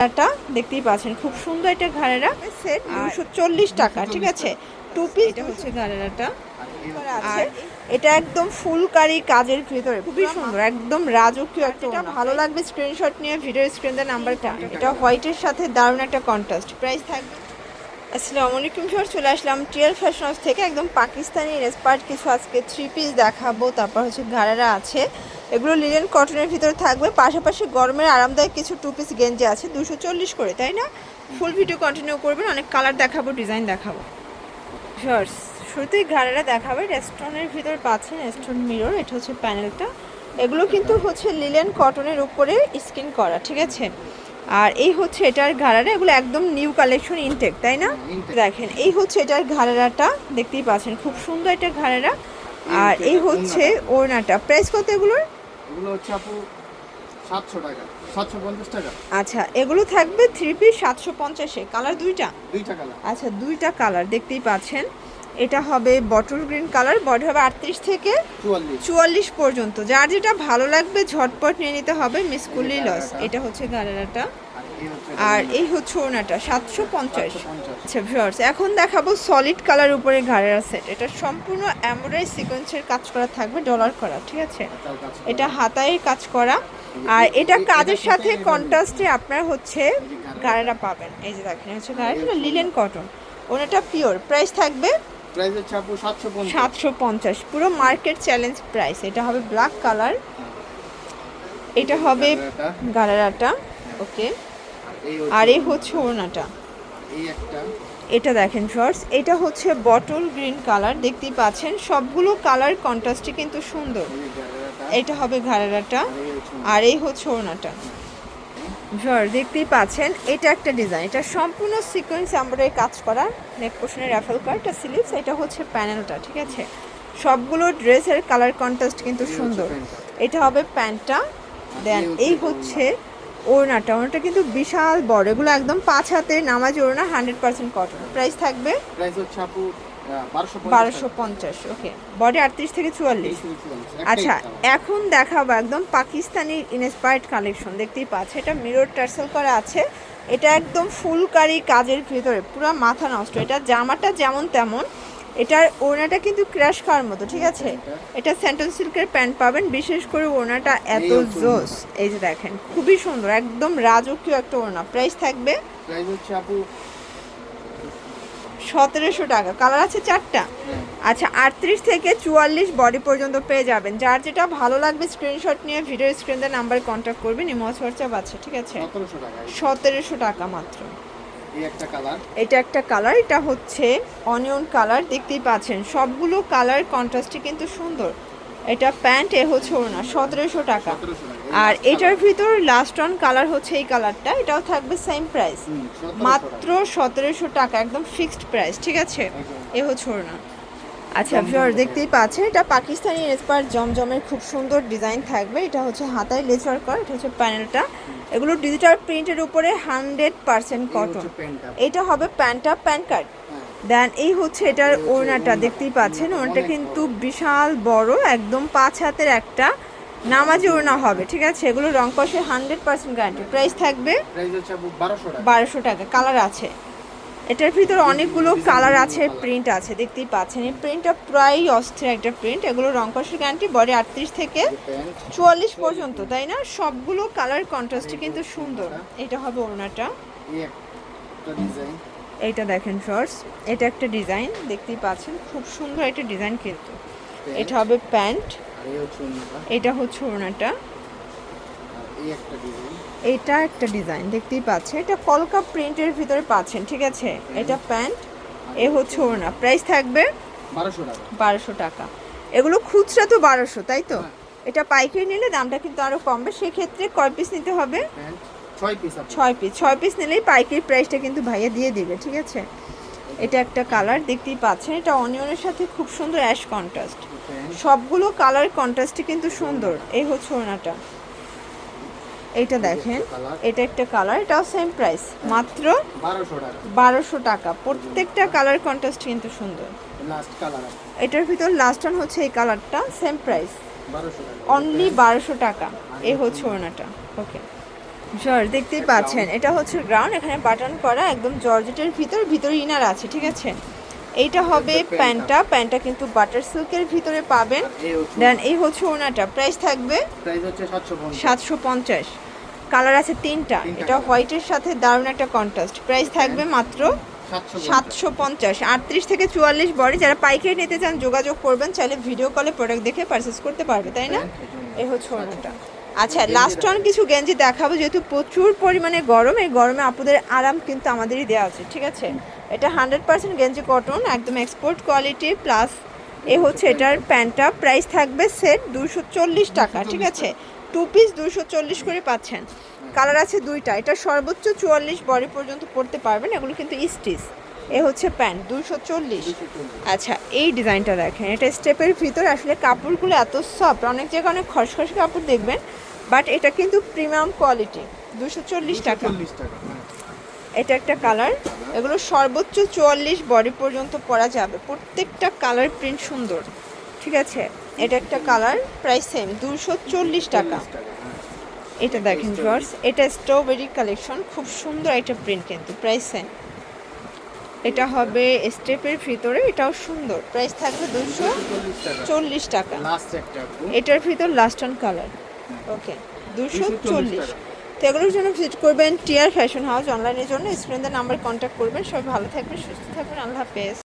ঘাড়াটা দেখতেই পাচ্ছেন খুব সুন্দর এটা ঘাড়েরা। সেট দুশো চল্লিশ টাকা ঠিক আছে? টু পিস এটা হচ্ছে ঘাড়েরাটা। আর এটা একদম ফুলকারি কাজের ভিতরে খুবই সুন্দর একদম রাজকীয় একটা এটা ভালো লাগবে স্ক্রিনশট নিয়ে ভিডিও স্ক্রিনের নাম্বারটা এটা হোয়াইটের সাথে দারুণ একটা কন্ট্রাস্ট প্রাইস থাকবে আসসালামু আলাইকুম স্যার চলে আসলাম টিয়ার ফ্যাশন হাউস থেকে একদম পাকিস্তানি রেসপার্ট কিছু আজকে থ্রি পিস দেখাবো, তারপর হচ্ছে ঘাড়ারা আছে। এগুলো লিলেন কটনের ভিতরে থাকবে, পাশাপাশি গরমের আরামদায়ক কিছু টু পিস গেঞ্জি আছে, দুশো চল্লিশ করে, তাই না? ফুল ভিডিও কন্টিনিউ করবেন, অনেক কালার দেখাবো ডিজাইন দেখাবো। শর্টস শুরুতেই ঘাড়ারা দেখাবে রেস্টুরেন্টের ভিতর পাচ্ছেন রেস্টুরেন্ট মিরর এটা হচ্ছে প্যানেলটা এগুলো কিন্তু হচ্ছে লিলেন কটনের উপরে স্কিন করা, ঠিক আছে? আর এই হচ্ছে এটার ঘাড়ারা এগুলো একদম নিউ কালেকশন ইনটেক তাই না? দেখেন এই হচ্ছে এটার ঘাড়ারাটা দেখতেই পাচ্ছেন খুব সুন্দর এটা ঘাড়ারা আর এই হচ্ছে ওড়নাটা। প্রাইস কত এগুলোর? এগুলো হচ্ছে আপু সাতশো টাকা টাকা। আচ্ছা এগুলো থাকবে থ্রি পিস সাতশো পঞ্চাশে কালার দুইটা? দুই টাকা লাখ আচ্ছা দুইটা কালার দেখতেই পাচ্ছেন। এটা হবে বটল গ্রিন কালার বডি হবে আটত্রিশ থেকে চুয়াল্লিশ। পর্যন্ত। যার যেটা ভালো লাগবে ঝটপট নিয়ে নিতে হবে মিস কুলি লস এটা। হচ্ছে গালারাটা আর এই হচ্ছে ওনাটা সাতশো পঞ্চাশ। আচ্ছা ভিউয়ার্স এখন দেখাবো সলিড কালার উপরে ঘাড়ের সেট এটা সম্পূর্ণ এমব্রয়ডারি সিকোয়েন্সের কাজ করা থাকবে ডলার করা ঠিক আছে? এটা হাতায় কাজ করা। আর এটা কাজের সাথে কন্ট্রাস্টে আপনার হচ্ছে গাড়েরা পাবেন। এই যে দেখেন হচ্ছে গাড়িটা লিলেন কটন ওনাটা পিওর প্রাইস থাকবে প্রাইস হচ্ছে আপু সাতশো পঞ্চাশ। সাতশো পঞ্চাশ। পুরো মার্কেট চ্যালেঞ্জ প্রাইস। এটা হবে ব্ল্যাক কালার। এটা হবে গালারাটা ওকে। আর এই হচ্ছে ওড়নাটা। এই একটা। এটা দেখেন শর্টস এটা হচ্ছে বটল গ্রিন কালার। দেখতেই পাচ্ছেন সবগুলো কালার কন্ট্রাস্টে কিন্তু সুন্দর। এটা হবে ঘাড়ারাটা আর এই হচ্ছে আর এই হচ্ছে ওড়নাটা। ঝড় দেখতেই পাচ্ছেন এটা একটা ডিজাইন। এটা সম্পূর্ণ সিকোয়েন্স এমব্রয়ডারি কাজ করা। নেক পোর্শনের র্যাফেল কার এটা স্লিভস এটা হচ্ছে প্যানেলটা ঠিক আছে? সবগুলো ড্রেসের কালার কন্ট্রাস্ট কিন্তু সুন্দর। এটা হবে প্যান্টটা। দেন এই হচ্ছে ওড়নাটা। ওড়নাটা কিন্তু বিশাল বড়। এগুলো একদম পাঁচ হাতে নামাজ ওড়না হান্ড্রেড পার্সেন্ট কটন প্রাইস থাকবে? প্রাইস হচ্ছে বারোশো পঞ্চাশ ওকে। বডি আটত্রিশ থেকে চুয়াল্লিশ। আচ্ছা এখন দেখাবো একদম পাকিস্তানি ইনস্পায়ার্ড কালেকশন দেখতেই পাচ্ছে এটা মিরর টার্সেল করা আছে। এটা একদম ফুলকারি কাজের ভিতরে পুরো মাথা নষ্ট। এটা জামাটা যেমন তেমন এটার ওড়নাটা কিন্তু ক্র্যাশ খাওয়ার মতো ঠিক আছে? এটা স্যান্টন সিল্কের প্যান্ট পাবেন বিশেষ করে ওড়নাটা এত জোস। এই যে দেখেন খুবই সুন্দর একদম রাজকীয় একটা ওড়না। প্রাইস থাকবে? প্রাইস হচ্ছে আপু সতেরোশো টাকা। কালার আছে চারটা। আচ্ছা আটত্রিশ থেকে চুয়াল্লিশ বডি পর্যন্ত পেয়ে যাবেন। যার যেটা ভালো লাগবে স্ক্রিনশট নিয়ে ভিডিও স্ক্রিনের নাম্বার কন্ট্যাক্ট করবেন ইমোজ হোয়াটসঅ্যাপ আছে ঠিক আছে? সতেরোশো টাকা মাত্র। একটা কালার এটা একটা কালার এটা হচ্ছে অনিয়ন কালার দেখতেই পাচ্ছেন। সবগুলো কালার কন্ট্রাস্টে কিন্তু সুন্দর। এটা প্যান্ট এ হচ্ছে ওনা সতেরোশো টাকা। আর এটার ভিতর লাস্ট অন কালার হচ্ছে এই কালারটা এটাও থাকবে সেম প্রাইস মাত্র সতেরোশো টাকা একদম ফিক্সড প্রাইস ঠিক আছে? এ হচ্ছে ওড়না। আচ্ছা ভিউয়ার দেখতেই পাচ্ছেন এটা পাকিস্তানি রেসপার জমজমের খুব সুন্দর ডিজাইন থাকবে। এটা হচ্ছে হাতায় লেজার করা এটা হচ্ছে প্যানেলটা এগুলো ডিজিটাল প্রিন্টের উপরে হান্ড্রেড পার্সেন্ট কটন এটা হবে প্যান্টটা প্যান কার্ড দেন এই হচ্ছে এটার ওড়নাটা। দেখতেই পাচ্ছেন ওড়নাটা কিন্তু বিশাল বড় একদম পাঁচ হাতের একটা নামাজি ওড়না হবে ঠিক আছে? এগুলো রং কষে হান্ড্রেড পার্সেন্ট গ্যারান্টি প্রাইস থাকবে বারোশো টাকা। কালার আছে। এটার ভিতরে অনেকগুলো কালার আছে প্রিন্ট আছে দেখতেই পাচ্ছেন। এই প্রিন্টটা প্রায় অস্থির একটা প্রিন্ট এগুলো রংকশের গ্যারান্টি বডি আটত্রিশ থেকে চুয়াল্লিশ পর্যন্ত তাই না? সবগুলো কালার কন্ট্রাস্টে কিন্তু সুন্দর। এটা হবে ওড়নাটা। এইটা দেখেন শর্টস এটা একটা ডিজাইন দেখতেই পাচ্ছেন। খুব সুন্দর একটা ডিজাইন কিন্তু। এটা হবে প্যান্ট এটা হচ্ছে ওড়নাটা। এটা একটা ডিজাইন দেখতেই পাচ্ছেন। এটা কলকা প্রিন্টের ভিতরে পাচ্ছেন ঠিক আছে? এটা প্যান্ট এ হচ্ছে ওড়না। প্রাইস থাকবে বারোশো টাকা। এগুলো খুচরা তো বারোশো তাই তো? হ্যাঁ। এটা পাইকারি নিলে দামটা কিন্তু আরও কমবে। সেক্ষেত্রে কয় পিস নিতে হবে? প্যান্ট ছয় পিস ছয় পিস ছয় পিস নিলেই পাইকারি প্রাইসটা কিন্তু ভাইয়া দিয়ে দিবে ঠিক আছে? এটা একটা কালার দেখতেই পাচ্ছেন। এটা অনিয়নের সাথে খুব সুন্দর অ্যাশ কন্ট্রাস্ট সবগুলো কালার কন্ট্রাস্টে কিন্তু সুন্দর। এই হচ্ছে ওনাটা। এইটা দেখেন। এটা একটা কালার এটাও সেম প্রাইস মাত্র বারোশো টাকা। প্রত্যেকটা কালার কন্ট্রাস্ট কিন্তু সুন্দর। এটার ভিতর লাস্ট অন হচ্ছে এই কালারটা সেম প্রাইস অনলি বারোশো টাকা। এ হচ্ছে ওড়নাটা ওকে জর্জ দেখতেই পাচ্ছেন। এটা হচ্ছে গ্রাউন্ড এখানে বাটন করা একদম জর্জেটের ভিতর ভিতরে ইনার আছে ঠিক আছে? এইটা হবে প্যান্টটা। প্যান্টটা কিন্তু বাটার সিল্কের ভিতরে পাবেন। দেন এই হচ্ছে ওনাটা। প্রাইস থাকবে সাতশো পঞ্চাশ। কালার আছে তিনটা। এটা হোয়াইটের সাথে দারুণ একটা কন্ট্রাস্ট প্রাইস থাকবে মাত্র সাতশো সাতশো পঞ্চাশ। আটত্রিশ থেকে চুয়াল্লিশ বডি যারা পাইকারি নিতে চান যোগাযোগ করবেন চাইলে ভিডিও কলে প্রোডাক্ট দেখে পারচেস করতে পারবে তাই না? এই হচ্ছে ওনাটা। আচ্ছা লাস্ট অন কিছু গেঞ্জি দেখাবো, যেহেতু প্রচুর পরিমাণে গরম, এই গরমে আপুদের আরাম কিন্তু আমাদেরই দেওয়া আছে ঠিক আছে? এটা হান্ড্রেড পার্সেন্ট গেঞ্জি কটন একদম এক্সপোর্ট কোয়ালিটি প্লাস এ হচ্ছে এটার প্যান্টটা প্রাইস থাকবে সেট দুশো চল্লিশ টাকা, ঠিক আছে? টু পিস দুশো চল্লিশ করে পাচ্ছেন। কালার আছে দুইটা, এটা সর্বোচ্চ চুয়াল্লিশ বডি পর্যন্ত পড়তে পারবেন, এগুলো কিন্তু স্টিচ এ হচ্ছে প্যান্ট দুশো চল্লিশ। আচ্ছা এই ডিজাইনটা দেখেন এটা স্টেপের ভিতরে আসলে কাপড়গুলো এত সফট অনেক জায়গায় অনেক খসখসে কাপড় দেখবেন বাট এটা কিন্তু প্রিমিয়াম কোয়ালিটি দুশো চল্লিশ টাকা। হ্যাঁ। এটা একটা কালার এগুলো সর্বোচ্চ চুয়াল্লিশ বডি পর্যন্ত পরা যাবে প্রত্যেকটা কালার প্রিন্ট সুন্দর ঠিক আছে? এটা একটা কালার প্রাইস সেম দুশো চল্লিশ টাকা। চল্লিশ টাকা হ্যাঁ। এটা দেখেন জর্জ এটা স্ট্রবেরি কালেকশন খুব সুন্দর একটা প্রিন্ট কিন্তু প্রাইস সেম এটা হবে স্টেপের ভিতরে এটাও সুন্দর। প্রাইস থাকবে দুশো চল্লিশ টাকা। এটার ভিতর লাস্ট অন কালার ওকে দুশো চল্লিশ। তো এগুলোর জন্য ভিজিট করবেন টিয়ার ফ্যাশন হাউস অনলাইনের জন্য। স্ক্রিনের নাম্বার কন্ট্যাক্ট করবেন। সবাই ভালো থাকবেন সুস্থ থাকবেন। আল্লাহ হাফেজ।